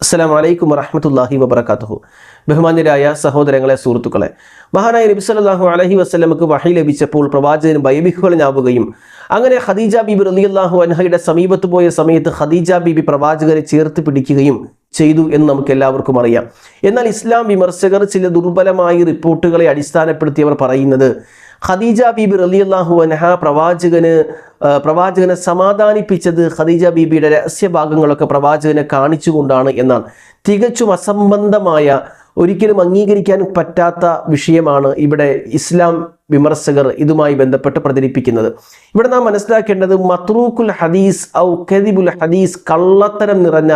അസ്സലാം വലൈക്കും വറഹമത്തല്ലാഹി വബർക്കാത്തു ബഹുമാന്യരായ സഹോദരങ്ങളെ സുഹൃത്തുക്കളെ മഹാനായ നബി സല്ലല്ലാഹു അലൈഹി വസല്ലമക്ക് വഹി ലഭിച്ചപ്പോൾ പ്രവാചകൻ ഭയവിഹ്വലനാവുകയും അങ്ങനെ ഖദീജ ബീബി റളിയല്ലാഹു അൻഹയുടെ സമീപത്ത് പോയ സമയത്ത് ഖദീജ ബീബി പ്രവാചകരെ ചേർത്ത് പിടിക്കുകയും ചെയ്തു എന്ന് നമുക്ക് എല്ലാവർക്കും അറിയാം. എന്നാൽ ഇസ്ലാം വിമർശകർ ചില ദുർബലമായ റിപ്പോർട്ടുകളെ അടിസ്ഥാനപ്പെടുത്തി അവർ പറയുന്നത് ഖദീജ ബീബി റളിയല്ലാഹു അനഹ പ്രവാചകന് പ്രവാചകനെ സമാധാനിപ്പിച്ചത് ഖദീജ ബീബിയുടെ രഹസ്യഭാഗങ്ങളൊക്കെ പ്രവാചകനെ കാണിച്ചുകൊണ്ടാണ് എന്നാണ്. തികച്ചും അസംബന്ധമായ ഒരിക്കലും അംഗീകരിക്കാൻ പറ്റാത്ത വിഷയമാണ് ഇവിടെ ഇസ്ലാം വിമർശകർ ഇതുമായി ബന്ധപ്പെട്ട് പ്രചരിപ്പിക്കുന്നത്. ഇവിടെ നാം മനസ്സിലാക്കേണ്ടത് മത്രൂക്കുൽ ഹദീസ് ഔ കദിബുൽ ഹദീസ് കള്ളത്തരം നിറഞ്ഞ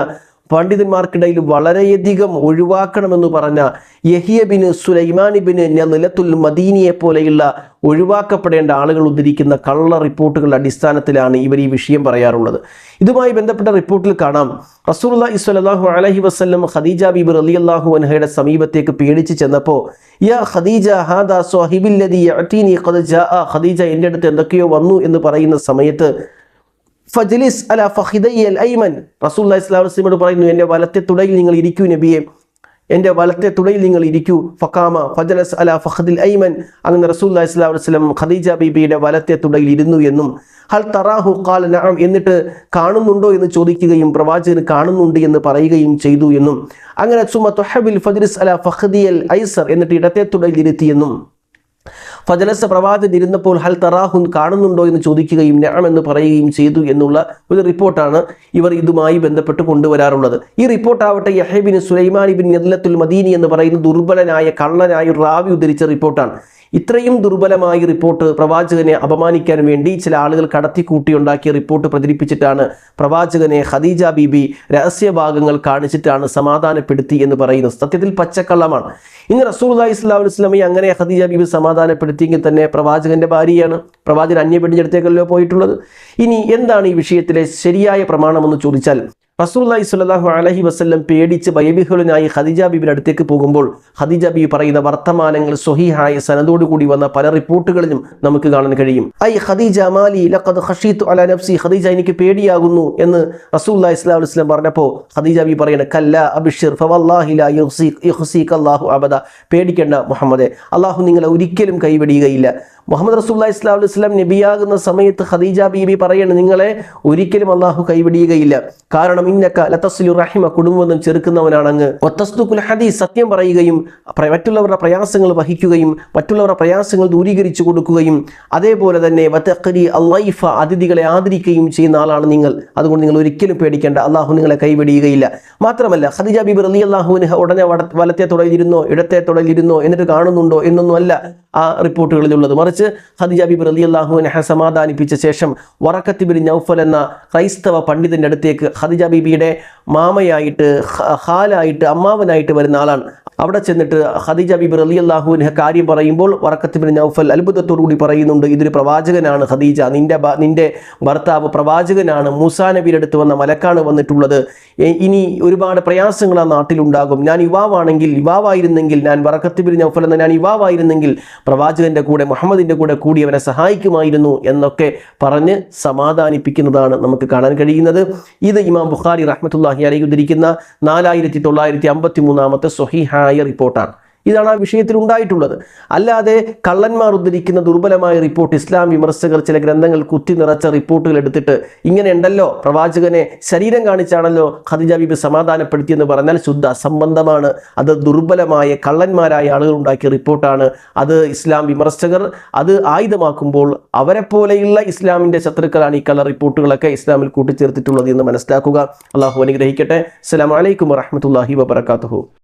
പണ്ഡിതന്മാർക്കിടയിൽ വളരെയധികം ഒഴിവാക്കണമെന്ന് പറഞ്ഞ യഹിയ ബിന് സുലൈമാൻ ബിന് നിലത്തുൽ മദീനിയെ പോലെയുള്ള ഒഴിവാക്കപ്പെടേണ്ട ആളുകൾ ഉദ്ധരിക്കുന്ന കള്ള റിപ്പോർട്ടുകളുടെ അടിസ്ഥാനത്തിലാണ് ഇവർ ഈ വിഷയം പറയാറുള്ളത്. ഇതുമായി ബന്ധപ്പെട്ട റിപ്പോർട്ടിൽ കാണാം. റസൂലുള്ളാഹി സ്വല്ലല്ലാഹു അലൈഹി വസല്ലം ഖദീജ അലി അള്ളാഹു അൻഹയുടെ സമീപത്തേക്ക് പേടിച്ച് ചെന്നപ്പോൾ യാ ഖദീജ ഹാദാ ഖദീജ എന്റെ അടുത്ത് എന്തൊക്കെയോ വന്നു എന്ന് പറയുന്ന സമയത്ത് ഫജ്ലിസ് അല ഫഹിദയ്യൽ ഐമൻ റസൂല്ലാ ഇസ്ലാം വസ്ലിമോട് പറയുന്നു എന്റെ വലത്തെ തുടയിൽ നിങ്ങൾ ഇരിക്കൂ നബിയെ. എന്റെ വലത്തെ തുടയിൽ നിങ്ങൾ ഇരിക്കൂ. ഫക്കാമ ഫജലസ് അല ഫഹദിൽ ഐമൻ. അങ്ങനെ റസൂല്ലാ ഇസ്ലാം വസ്ലം ഖദീജ ബീബിയുടെ വലത്തെ തുടയിൽ ഇരുന്നു എന്നും ഹൽ തറാഹു? ഖാൽ നഅം. എന്നിട്ട് കാണുന്നുണ്ടോ? എന്ന് ചോദിക്കുകയും പ്രവാചകന് കാണുന്നുണ്ട് എന്ന് പറയുകയും ചെയ്തു എന്നും അങ്ങനെ സുമ തൊഹബിൽ ഫജ്ലിസ് അല ഫഹദിയൽ ഐസർ എന്നിട്ട് ഇടത്തെ തുടയിൽ ഇരുത്തിയെന്നും ഫജലസ പ്രവാചകൻ ഇരുന്നപ്പോൾ ഹൽ തറാഹുൻ കാണുന്നുണ്ടോ എന്ന് ചോദിക്കുകയും ഞാൻ എന്ന് പറയുകയും ചെയ്തു എന്നുള്ള ഒരു റിപ്പോർട്ടാണ് ഇവർ ഇതുമായി ബന്ധപ്പെട്ട് കൊണ്ടുവരാറുള്ളത്. ഈ റിപ്പോർട്ടാവട്ടെ യഹേബിൻ സുലൈമാൻ ബിൻ നെല്ലത്തുൽ മദീനി എന്ന് പറയുന്ന ദുർബലനായ കള്ളനായ റാവി ഉദ്ധരിച്ച റിപ്പോർട്ടാണ്. ഇത്രയും ദുർബലമായ റിപ്പോർട്ട് പ്രവാചകനെ അപമാനിക്കാൻ വേണ്ടി ചില ആളുകൾ കടത്തിക്കൂട്ടിയുണ്ടാക്കിയ റിപ്പോർട്ട് പ്രചരിപ്പിച്ചിട്ടാണ് പ്രവാചകനെ ഖദീജ ബീബി രഹസ്യഭാഗങ്ങൾ കാണിച്ചിട്ടാണ് സമാധാനപ്പെടുത്തി എന്ന് പറയുന്നത്. സത്യത്തിൽ പച്ചക്കള്ളമാണ്. ഇന്ന് റസൂൽ ഇസ്ലാം ഇസ്ലാമി അങ്ങനെ ഖദീജ ബീബി സമാധാനപ്പെടുത്തിയെങ്കിൽ തന്നെ പ്രവാചകന്റെ ഭാര്യയാണ്. പ്രവാചകൻ അന്യപ്പെടിഞ്ഞെടുത്തേക്കല്ലോ പോയിട്ടുള്ളത്. ഇനി എന്താണ് ഈ വിഷയത്തിലെ ശരിയായ പ്രമാണമെന്ന് ചോദിച്ചാൽ റസൂല്ലായി സ്വല്ലല്ലാഹു അലഹി വസ്ല്ലം പേടിച്ച് ബൈബിഹുലിനായി ഖദീജ ബീബിയുടെ അടുത്തേക്ക് പോകുമ്പോൾ ഖദീജ ബീബി പറയുന്ന വർത്തമാനങ്ങൾ സ്വഹീഹായ സനതോടുകൂടി വന്ന പല റിപ്പോർട്ടുകളിലും നമുക്ക് കാണാൻ കഴിയും. ഐ ഖദീജ മാലി ലഖദ് ഖഷീതു അല നഫ്സി ഖദീജ എനിക്ക് പേടിയാകുന്നു എന്ന് സ്വല്ലല്ലാഹു അലൈഹി വസല്ലം പറഞ്ഞപ്പോൾ ഖദീജ ബീബ് പറയുന്നത് കല്ല അബിഷിർ അല്ലാഹു അബദ. പേടിക്കേണ്ട മുഹമ്മദെ അള്ളാഹു നിങ്ങളെ ഒരിക്കലും കൈവിടിയുകയില്ല. മുഹമ്മദ് റസൂല്ലാ ഇസ്ലാം അലൈഹി സ്വലം നബിയാകുന്ന സമയത്ത് ഖദീജ ബീബി പറയണം നിങ്ങളെ ഒരിക്കലും അള്ളാഹു കൈവിടിയുകയില്ല. കാരണം ഇന്നക്ക ലത്തസ്ലു റഹിമ കുടുംബം ചെറുക്കുന്നവനാണ് അങ്ങ് ഒത്തസ്തുക്കുൽ ഹദീസ് സത്യം പറയുകയും മറ്റുള്ളവരുടെ പ്രയാസങ്ങൾ വഹിക്കുകയും മറ്റുള്ളവരുടെ പ്രയാസങ്ങൾ ദൂരീകരിച്ചു കൊടുക്കുകയും അതേപോലെ തന്നെ വത്തക്കരി അള്ളൈഫ അതിഥികളെ ആദരിക്കുകയും ചെയ്യുന്ന ആളാണ് നിങ്ങൾ. അതുകൊണ്ട് നിങ്ങൾ ഒരിക്കലും പേടിക്കേണ്ട. അള്ളാഹു നിങ്ങളെ കൈവിടിയുകയില്ല. മാത്രമല്ല ഖദീജ ബീബി റലി അള്ളാഹുവിന് ഉടനെ വലത്തെ തുടയിലിരുന്നോ ഇടത്തെ തുടയിലിരുന്നോ എന്നിട്ട് കാണുന്നുണ്ടോ എന്നൊന്നും അല്ല ആ റിപ്പോർട്ടുകളിലുള്ളത്. മറിച്ച് ഖദീജ ബിബി റലി അള്ളാഹുവിനെ സമാധാനിപ്പിച്ച ശേഷം വറക്കത്തിബിൻ നൌഫൽ എന്ന ക്രൈസ്തവ പണ്ഡിതന്റെ അടുത്തേക്ക് ഖദീജ ബിബിയുടെ മാമയായിട്ട് ഹാലായിട്ട് അമ്മാവനായിട്ട് വരുന്ന ആളാണ്. അവിടെ ചെന്നിട്ട് ഖദീജ ബിബി റലി അള്ളാഹുവിന് കാര്യം പറയുമ്പോൾ വറക്കത്ത് ബിൻ നൗഫൽ അത്ഭുതത്തോടു കൂടി പറയുന്നുണ്ട് ഇതൊരു പ്രവാചകനാണ് ഖദീജ. നിന്റെ നിന്റെ ഭർത്താവ് പ്രവാചകനാണ്. മൂസാ നബിയുടെ അടുത്ത് വന്ന മലക്കാണ് വന്നിട്ടുള്ളത്. ഇനി ഒരുപാട് പ്രയാസങ്ങൾ ആ നാട്ടിലുണ്ടാകും. ഞാൻ യുവാവാണെങ്കിൽ യുവാവായിരുന്നെങ്കിൽ ഞാൻ വറക്കത്ത് ബിൻ നൗഫൽ എന്ന ഞാൻ യുവാവായിരുന്നെങ്കിൽ പ്രവാചകന്റെ കൂടെ മുഹമ്മദിന്റെ കൂടെ കൂടി അവനെ സഹായിക്കുമായിരുന്നു എന്നൊക്കെ പറഞ്ഞ് സമാധാനിപ്പിക്കുന്നതാണ് നമുക്ക് കാണാൻ കഴിയുന്നത്. ഇത് ഇമാം ബുഖാരി റഹ്മത്തുല്ലാഹി അലൈഹി ഉദ്ധരിക്കുന്ന നാലായിരത്തി തൊള്ളായിരത്തി അമ്പത്തി മൂന്നാമത്തെ സ്വഹിഹായ റിപ്പോർട്ടാണ്. ഇതാണ് ആ വിഷയത്തിൽ ഉണ്ടായിട്ടുള്ളത്. അല്ലാതെ കള്ളന്മാർ ഉദ്ധരിക്കുന്ന ദുർബലമായ റിപ്പോർട്ട് ഇസ്ലാം വിമർശകർ ചില ഗ്രന്ഥങ്ങൾ കുത്തി നിറച്ച റിപ്പോർട്ടുകൾ എടുത്തിട്ട് ഇങ്ങനെ ഉണ്ടല്ലോ പ്രവാചകനെ ശരീരം കാണിച്ചാണല്ലോ ഖദിജ ബീബി സമാധാനപ്പെടുത്തിയെന്ന് പറഞ്ഞാൽ ശുദ്ധ അസംബന്ധമാണ്. അത് ദുർബലമായ കള്ളന്മാരായ ആളുകൾ ഉണ്ടാക്കിയ റിപ്പോർട്ടാണ്. അത് ഇസ്ലാം വിമർശകർ അത് ആയുധമാക്കുമ്പോൾ അവരെ പോലെയുള്ള ഇസ്ലാമിന്റെ ശത്രുക്കളാണ് ഈ കള്ള റിപ്പോർട്ടുകളൊക്കെ ഇസ്ലാമിൽ കൂട്ടിച്ചേർത്തിട്ടുള്ളത് എന്ന് മനസ്സിലാക്കുക. അള്ളാഹു അനുഗ്രഹിക്കട്ടെ. അസ്സാം വലൈക്കും വറഹമത്തല്ലാഹി വബറകാതുഹു.